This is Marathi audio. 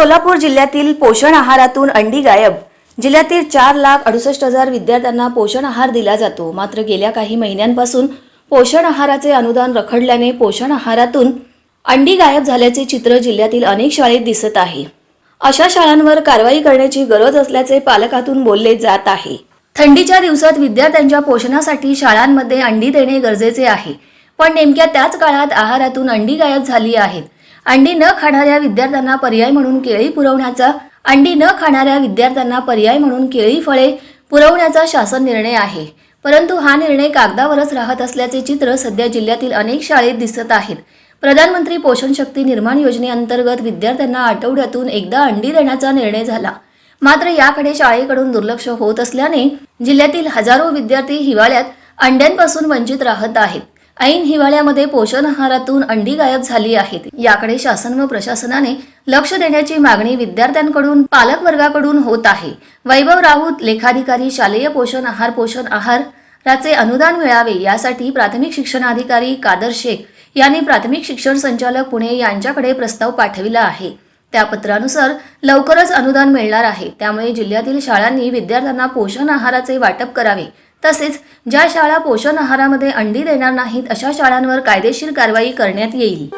सोलापूर जिल्ह्यातील पोषण आहारातून अंडी गायब. जिल्ह्यातील चार लाख अडुसष्ट हजार विद्यार्थ्यांना पोषण आहार दिला जातो. मात्र गेल्या काही महिन्यांपासून पोषण आहाराचे अनुदान रखडल्याने पोषण आहारातून अंडी गायब झाल्याचे चित्र जिल्ह्यातील अनेक शाळेत दिसत आहे. अशा शाळांवर कारवाई करण्याची गरज असल्याचे पालकातून बोलले जात आहे. थंडीच्या दिवसात विद्यार्थ्यांच्या पोषणासाठी शाळांमध्ये अंडी देणे गरजेचे आहे. पण नेमक्या त्याच काळात आहारातून अंडी गायब झाली आहेत. अंडी न खाणाऱ्या विद्यार्थ्यांना पर्याय म्हणून केळी पुरवण्याचा अंडी न खाणाऱ्या विद्यार्थ्यांना पर्याय म्हणून केळी फळे पुरवण्याचा शासन निर्णय आहे. परंतु हा निर्णय कागदावरच राहत असल्याचे चित्र सध्या जिल्ह्यातील अनेक शाळेत दिसत आहेत. प्रधानमंत्री पोषण शक्ती निर्माण योजनेअंतर्गत विद्यार्थ्यांना आठवड्यातून एकदा अंडी देण्याचा निर्णय झाला. मात्र याकडे शाळेकडून दुर्लक्ष होत असल्याने जिल्ह्यातील हजारो विद्यार्थी हिवाळ्यात अंड्यांपासून वंचित राहत आहेत. ऐन हिवाळ्यामध्ये पोषण आहारातून अंडी गायब झाली आहेत. याकडे शासन व प्रशासनाने लक्ष देण्याची मागणी विद्यार्थ्यांकडून पालक वर्गाकडून होत आहे. वैभव राऊत लेखाधिकारी शालेय पोषण आहार पोषण आहाराचे अनुदान मिळावे यासाठी प्राथमिक शिक्षणाधिकारी कादर शेख यांनी प्राथमिक शिक्षण संचालक पुणे यांच्याकडे प्रस्ताव पाठविला आहे. त्या पत्रानुसार लवकरच अनुदान मिळणार आहे. त्यामुळे जिल्ह्यातील शाळांनी विद्यार्थ्यांना पोषण आहाराचे वाटप करावे. तसेच ज्या शाळा पोषण आहारामध्ये अंडी देणार नाहीत अशा शाळांवर कायदेशीर कारवाई करण्यात येईल.